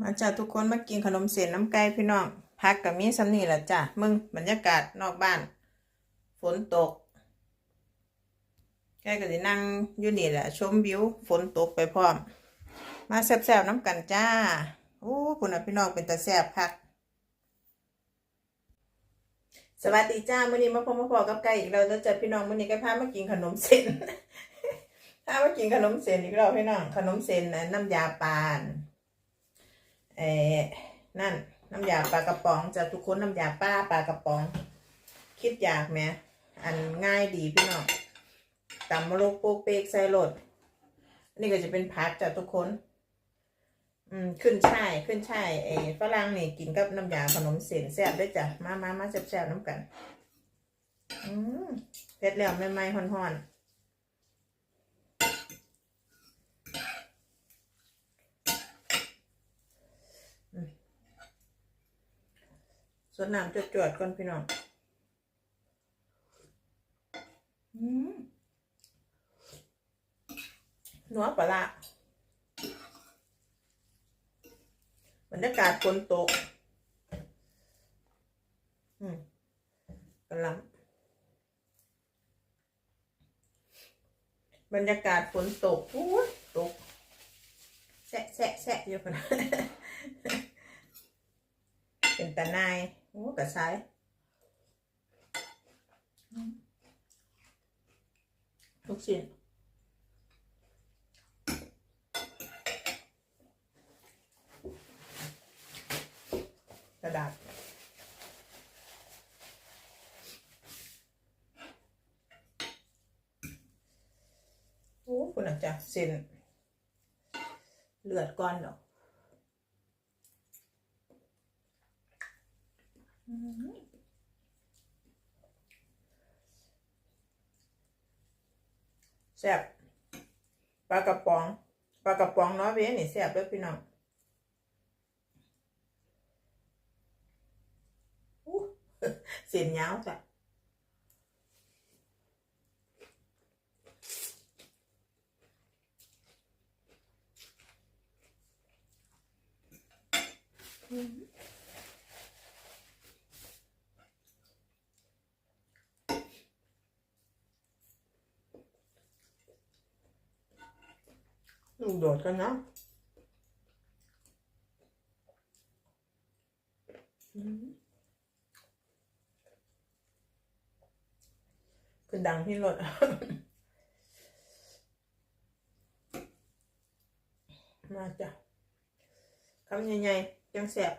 มาจ้าทุกคนมากินขนมเส้นน้ำไก่พี่น้องพักกับมีสำนีแหละจ้ะมึงบรรยากาศนอกบ้าน ฝนตกแกก็จะนั่งอยู่นี่แหละ ชมวิวฝนตกไปพร้อม มาแซ่บๆน้ำกันจ้าโอ้คุณน่ะพี่น้องเป็นตาแซ่บพักสวัสดีจ้ามื้อนี้มาพบมาพอกับไก่อีกแล้วแล้วจ้ะพี่น้องมื้อนี้ก็พามากินขนมเส้นพามากินขนมเส้นอีกแล้วพี่น้องขนมเส้นน่ะน้ำยาปาน เอ่อนั่นน้ำยาปลากระป๋องจะทุกคนน้ำยาป้าปลากระป๋อง คิดอยากไหมอันง่ายดีพี่น้องตำมะลูกโป๊กเป๊กใส่รสอันนี้ก็จะเป็นผักจากทุกคน อืมขึ้นช่ายขึ้นช่ายไอ้ฝรั่งนี่กินกับน้ำยาขนมเส้นแซ่บด้จ้ะมามามาแซ่บๆน้ำกัน อืมเผ็ดแล้วใหม่ๆฮ้อนๆ ส่วนน้ำจวดๆก่อนพี่น้องอืมนัวปลาบรรยากาศฝนตกอืมกำลัง บรรยากาศฝนตกอู้ยตกแสะแสะแสะอยู่คนนะเป็นตาหนาย โอ้กระสายทุกสิ่งกระดาษโอ้คุณอาจจะเส้นเลือดก้อนเนาะ แซ่บปลากระป๋องปลากระป๋องเนาะเว้ยนี่แซ่บเด้อพี่น้องเสียนยาวจ้ะ ลูกโดดกันนะคือดังที่รถมาจ้ะคำใหญ่ๆยังแสบ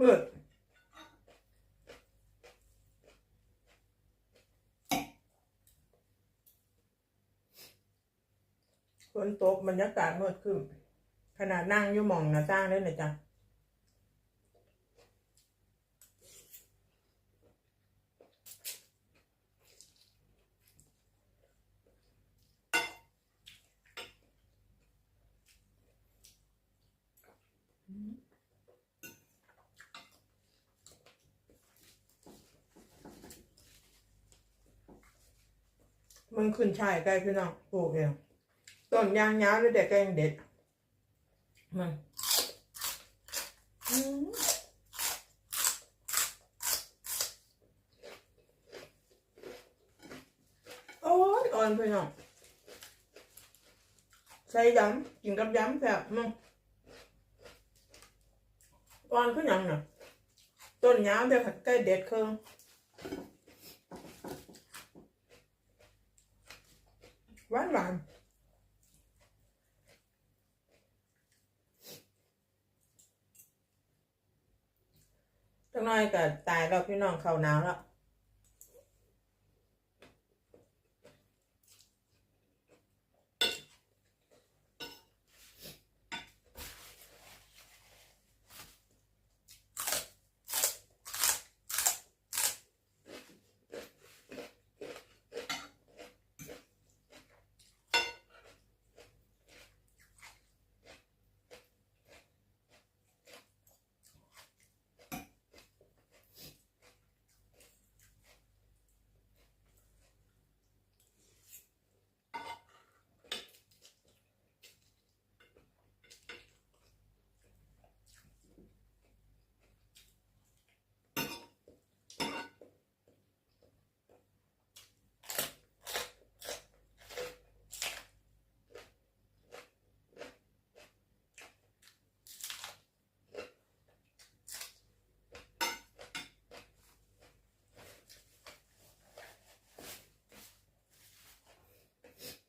มืดฝ นตกบรรยากาศมืดขึ้นขนาดนั่งอยู่มองน้าต่างเลยนะจ๊ะมันขึ้นชายใกล้พี่น้องปลูกเอง ต้นยางยาวเลยแต่ก็ยังเด็ด มันอืมโอ้ยอ่อนพี่น้องใส่ยำกินกับยำแบบมึงอ่อนขึ้นยังน่ะต้นยาวเดี๋ยวใกล้เด็ดเครื่องหวานหวาน จังน้อยก็ตายแล้วพี่น้องเขาหนาวแล้ว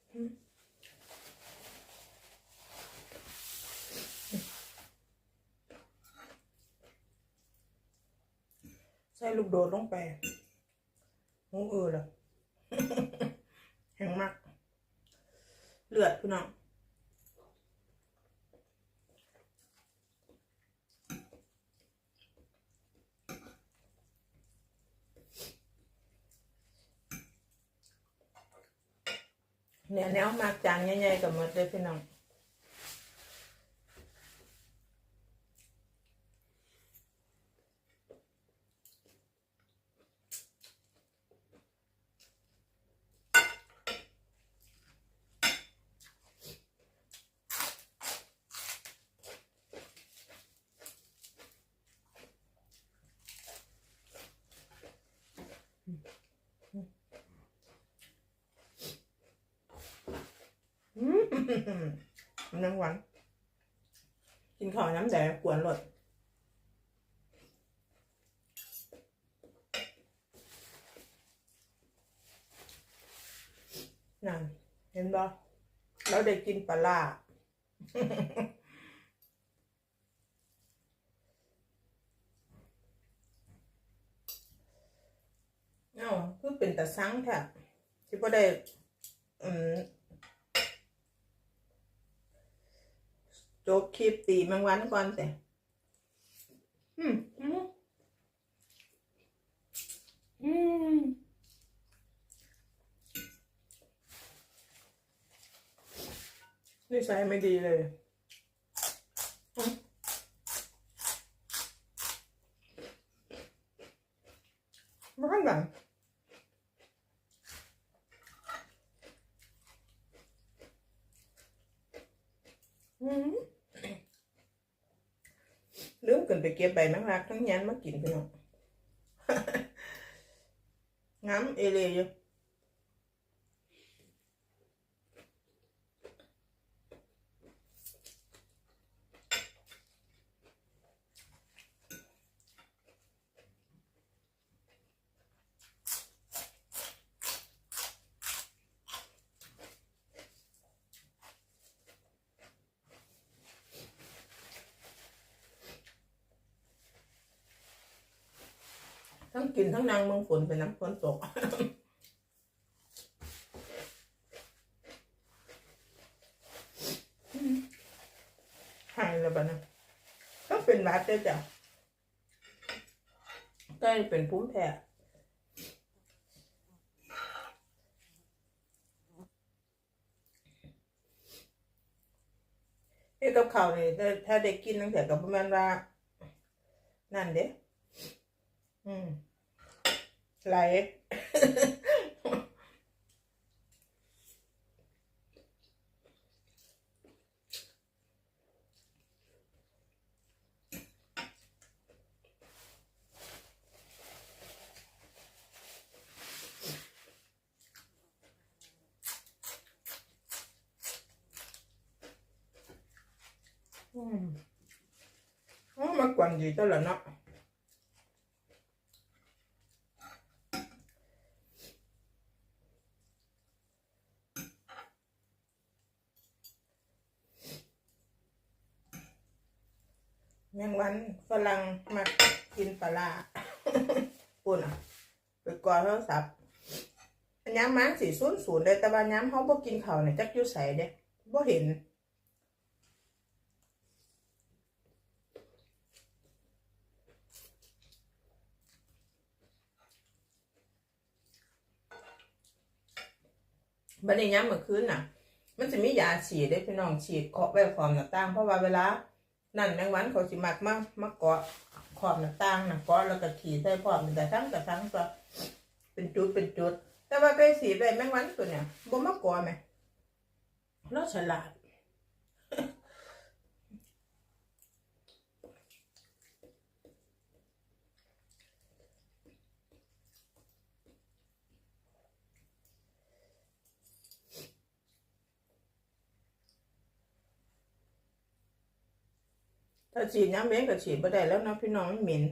ใส่ลูกโดดลงไปหูเออละแห้งมาก เลือดพี่น้อง เนี่ยแนวมากจางใหญ่ๆกับหมดเลยพี่น้อง อื มนังหวันกินข้าวน้ำแดงกวนหลดนั่นเห็นบ่เราได้กินปลาร้าเอ้าคือเป็นตะซังแท้ที่พอได้ อืม จบคลิปตีแมงวันก่อนแต่อืมอืมอืมนิสัยไม่ดีเลยอืมมาข้างห ลืมลืมขึ้นไปเก็บใบแมงลักทั้งยันมากินพี่น้องงามเทั้งกินทั้งนางเมืองฝนเป็นน้ำฝนตกหายแล้วบ้านะก็เป็นหวัดเด้จ้ะก็เป็นภูมิแพ้เอ้กับข้าวนี่ถ้าถ้าได้กินตั้งแต่กับประมาณว่านั่นเด้อืม ไหลอืมอ๋อมากวนดีตัวละเนาะ แมงวันฝรั่งมากินปลาปุ่นอะไปกอโทรศัพท์อันย้ำมันสี่ศูนย์ศูนย์เลยแต่ว่าย้ำเขาบ่กินเขาเนี่ยจักยู่ใส่เด้บ่เห็นบัดนี้ย้ำเมื่อคืนน่ะ มันจะมียาฉีดได้พี่น้องฉีดเคาะไว้ขอบหน้าต่างเพราะว่าเวลา นั่นแมงวันเขาสิมักมามาเกาะขอบหน้าต่างนะเกาะแล้วก็ขี่ใส่พร้อมแต่ทั้งแต่ทั้งก็เป็นจุดเป็นจุด แต่ว่าไก่สีได้แมงวันตัวเนี้ยบ่มาเกาะไหมเราฉลาด ถ้าฉีดย้ำเบ้ก็ฉีดบ่ได้แล้วนะพี่น้องมันเหม็น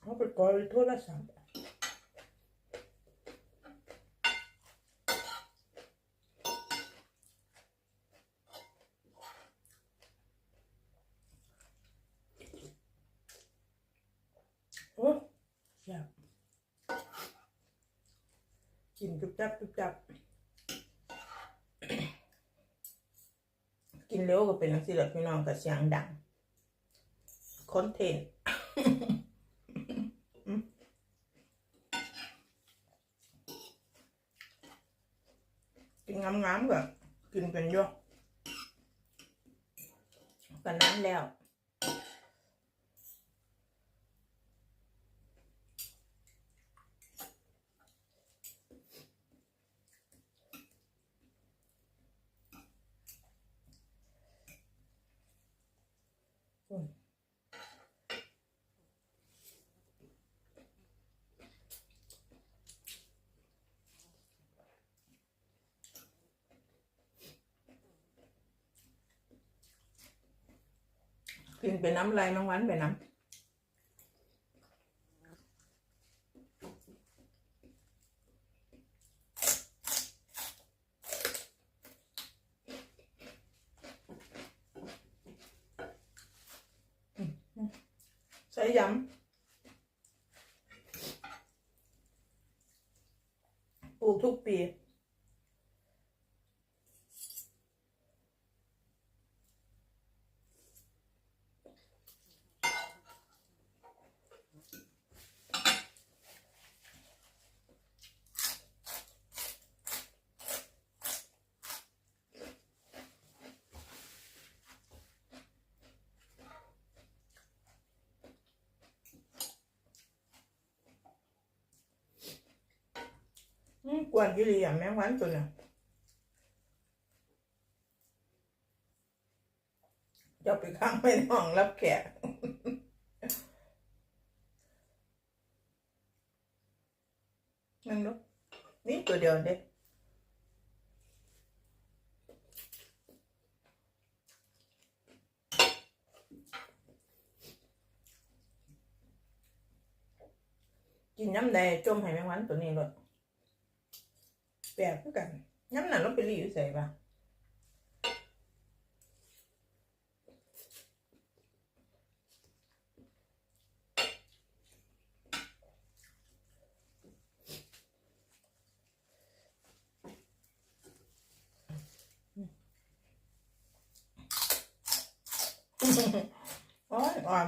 เขาไปกอลโทรศัพท์ จับจุบจับ กินเร็วก็เป็นสิหละพี่น้องกับเสียงดังคอนเทนต์กินงามๆก็กินเป็นเยอะกันนั้นแล้ว กินไปน้ำลายน้ำหวันไปน้ำใส่ยำปลูกทุกปี อืมกวนกิริยาแมงวันตัวน่ะจะไปข้างไปน้องรับแขกนั่งดูนี่ตัวเดียวเด็กกินน้ำแดงจมให้แมงวันตัวนี้เลย แปลกคือกันย้ำหนังเราไปรีอยู่ใส่ปะโอ้ยอ่อน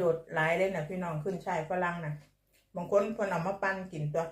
ประโยชน์หลายเลยนะพี่น้องขึ้นชายฝรั่งนะบางคนเพิ่นเอามาปั้นกินตัว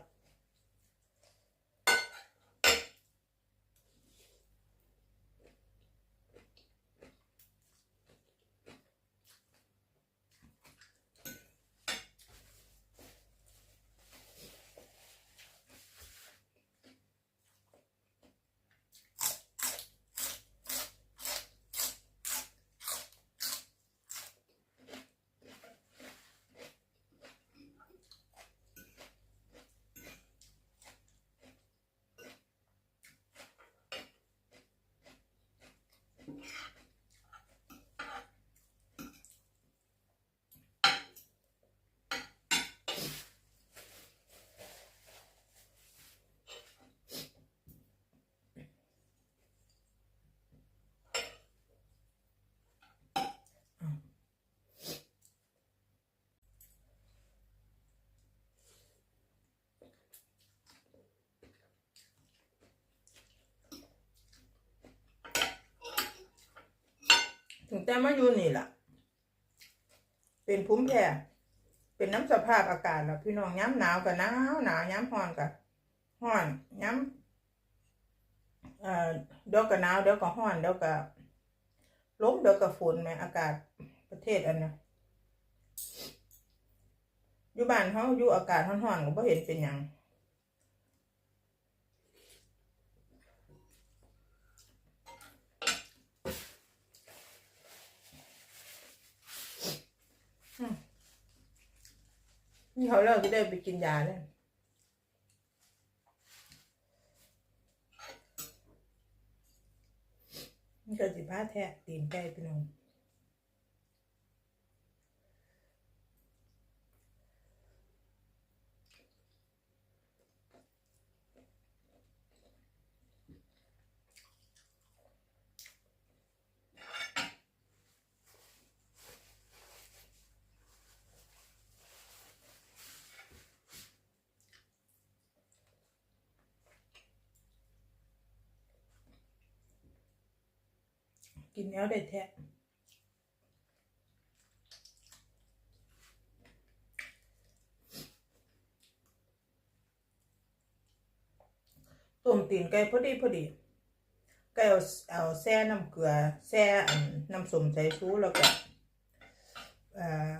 แต่มาอยู่นี่ล่ะ เป็นภูมิแพ้เป็นน้ำสภาพอากาศแล้วพี่น้องย้ำหนาวกับหนาวหนาวย้ำร้อนกับร้อนย้ำเอ่อเดี๋ยวกับหนาวเดี๋ยวกับร้อนเดี๋ยวกับลมเดี๋ยวกับฝนแหมอากาศประเทศอันเนี้ยอยู่บ้านเขาอยู่อากาศร้อนๆก็บ่เห็นเป็นหยัง นี่เขาเลิกก็ได้ไปกินยาเนี่ยนี่ก็สิบ้าแท้ตีนไก่ไปนอง กินแล้วได้แทะต้มตีนไก่พอดีพอดี ไก่เอาเอาแช่น้ำเกลือแช่น้ำส้มสายชูแล้วก็เอ่อ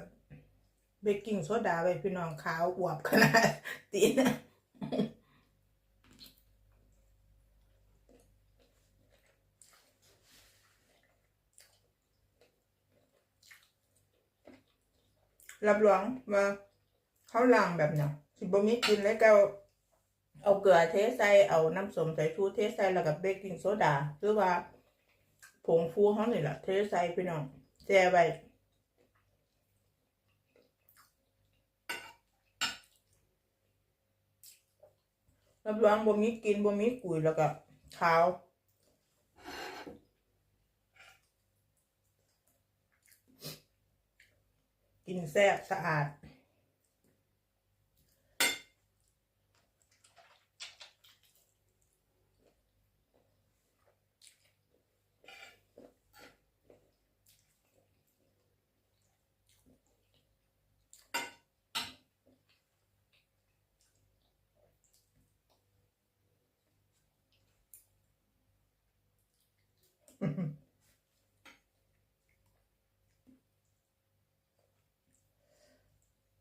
เบกกิ้งโซดาไว้พี่น้องขาวอวบขนาดตีน รับรองว่าเขาล้างแบบเนี้ยสิบ่มีกินแล้วก็เอาเกลือเทใส่เอาน้ำส้มสายชูเทใส่แล้วกับเบกกิ้งโซดาหรือว่าผงฟูเขานี่แหละเทใส่พี่น้องแช่ไว้รับรองบ่มีกินบ่มีกุยแล้วก็ขาว กินแซ่บสะอาด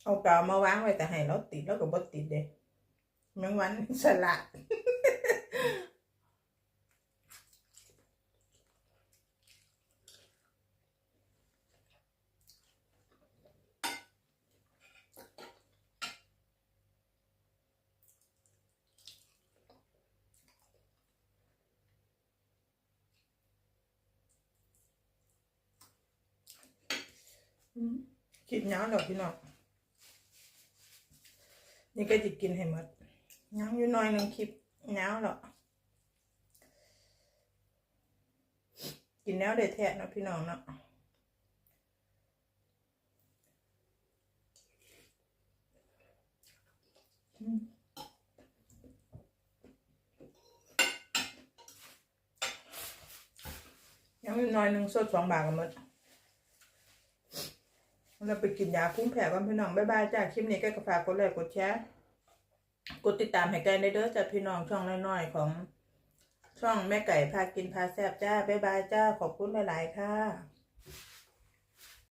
เอากาวมาวางไว้แต่ให้เราติดแล้วก็บ่ติดเด้แมงวันสลัดอืมคิดยาวดอกพี่น้อง นี่ก็จะกินให้หมดยังอยู่น้อยหนึ่งคลิปยาวหรอกินแล้วได้แทะนาะพี่น้องเนาะยังอยู่น้อยหนึ่งสดสองบาทกันหมด เราไปกินยาคุ้มแผลกันพี่น้องบ๊ายบายจ้าคลิปนี้ก็ฝากกดไลค์กดแชร์กดติดตามให้กันได้เด้อจ้าพี่น้องช่องน้อยๆของช่องแม่ไก่พากินพาแซ่บจ้าบ๊ายบายจ้าขอบคุณหลายๆค่ะ